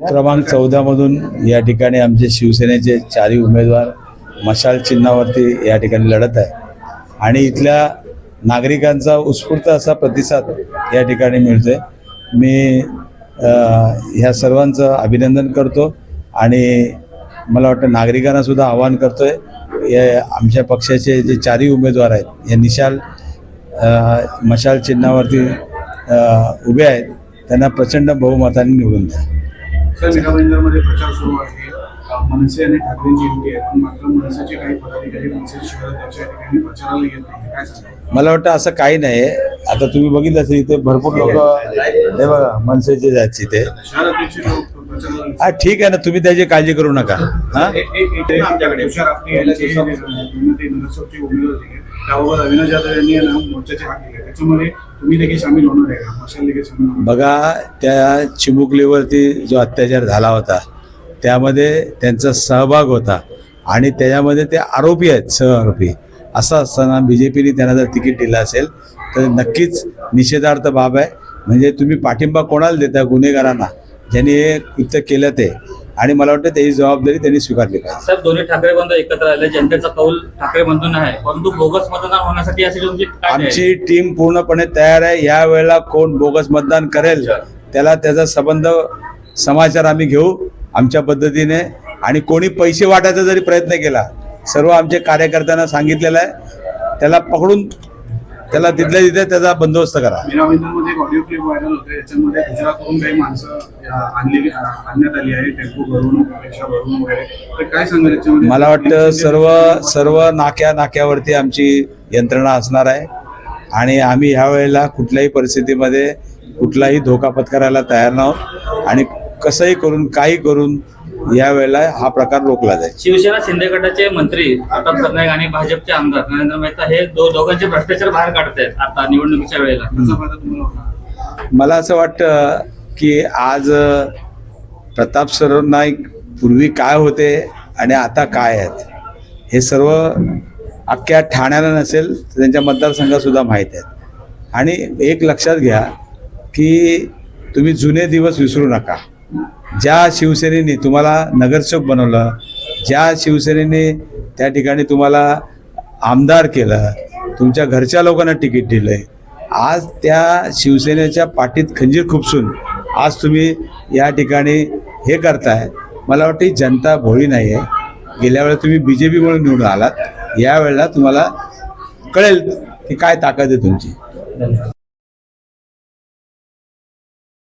क्रमांक चौदामधून या ठिकाणी आमचे शिवसेनेचे चारही उमेदवार मशाल चिन्हावरती या ठिकाणी लढत आहे. आणि इथल्या नागरिकांचा उत्स्फूर्त असा प्रतिसाद या ठिकाणी मिळतोय. मी ह्या सर्वांचं अभिनंदन करतो आणि मला वाटतं नागरिकांना सुद्धा आवाहन करतोय. या आमच्या पक्षाचे जे चारही उमेदवार आहेत या निशाल मशाल चिन्हावरती उभे आहेत त्यांना प्रचंड बहुमताने निवडून द्या. सर प्रचार सुरू आहे. मनसे आणि ठाकरेंची युती आहे पण मात्र मनसेचे काही पदाधिकारी मनसेचे त्याच्या ठिकाणी प्रचाराला येत नाही. काय मला वाटतं असं काही नाही आता तुम्ही बघितलं असेल इथे भरपूर लोक हे बघा मनसेचे आहेत इथे. शहर अध्यक्ष हा ठीक आहे ना तुम्ही त्याची काळजी करू नका. हा? नाही. एक- एक- एक- आमच्याकडे. तुषार आपटे यांचे जे, अं, ते नगरसेवकचे उमेदवार जे आहेत, त्याबाबत अविनाश जाधव यांनी आहे ना मोर्चाचे हात दिले. त्याच्यामध्ये तुम्ही देखील सामील होणार आहे का? मशाल देखील सामील होणार बघा त्या चिमुकलीवरती जो अत्याचार झाला होता त्यामध्ये त्यांचा सहभाग होता आणि त्याच्यामध्ये ते आरोपी आहेत सहआरोपी असं असताना बी जे पीने त्यांना जर तिकीट दिलं असेल तर नक्कीच निषेधार्थ बाब आहे. म्हणजे तुम्ही पाठिंबा कोणाला देता गुन्हेगारांना? ज्यांनी हे कृत्य केलं ते. आणि मला वाटतं त्याची जबाबदारी त्यांनी स्वीकारली पाहिजे. साहेब दोन्ही ठाकरे बंधू एकत्र आले जनतेचा कौल ठाकरे बंधूंना आहे. परंतु बोगस मतदान होण्यासाठी अशी तुमची काय आहे? आमची टीम पूर्णपणे तयार आहे. या वेळेला कोण बोगस मतदान करेल त्याला त्याचा संबंध समाचार आम्ही घेऊ आमच्या पद्धतीने. आणि कोणी पैसे वाटायचा जरी प्रयत्न केला सर्व आमचे कार्यकर्त्यांना सांगितलेलं आहे. त्याला पकडून त्याला तिथल्या तिथे त्याचा बंदोबस्त करा. एक ऑडिओ क्लिप व्हायरल होते याच्यामध्ये गुजरातवरून काही माणसं अं, आणली आणण्यात आली आहे. टेम्पो भरून रिक्षा भरून वगैरे. तर काय सांगाल याच्यामध्ये? मला वाटतं सर्व सर्व नाक्या नाक्यावरती आमची यंत्रणा असणार आहे. आणि आम्ही ह्या वेळेला कुठल्याही परिस्थितीमध्ये कुठलाही धोका पत्करायला तयार नाहोत आणि कसंही करून काही करून या वेळेला हा प्रकार रोखला जाईल. शिवसेना शिंदे गटाचे मंत्री प्रताप सरनाईक आणि भाजपचे आमदार नरेंद्र मेहता हे दो दोघांचे भ्रष्टाचार बाहेर काढतायत आता निवडणुकीच्या वेळेला. मला असं वाटतं की आज प्रताप सर नाईक पूर्वी काय होते आणि आता काय आहेत हे सर्व अख्ख्या ठाण्याला नसेल तर त्यांच्या मतदारसंघात सुद्धा माहीत आहेत. आणि एक लक्षात घ्या की तुम्ही जुने दिवस विसरू नका. ज्या शिवसेनेने तुम्हाला नगरसेवक बनवलं ज्या शिवसेनेने त्या ठिकाणी तुम्हाला आमदार केलं तुमच्या घरच्या लोकांना तिकीट दिलंय. आज त्या शिवसेनेच्या पाठीत खंजीर खुपसून आज तुम्ही या ठिकाणी हे करताय. मला वाटते जनता भोळी नाही आहे गेल्या वेळेला तुम्ही बी जे पीमुळे निवडून आलात. यावेळेला तुम्हाला कळेल की काय ताकद आहे तुमची.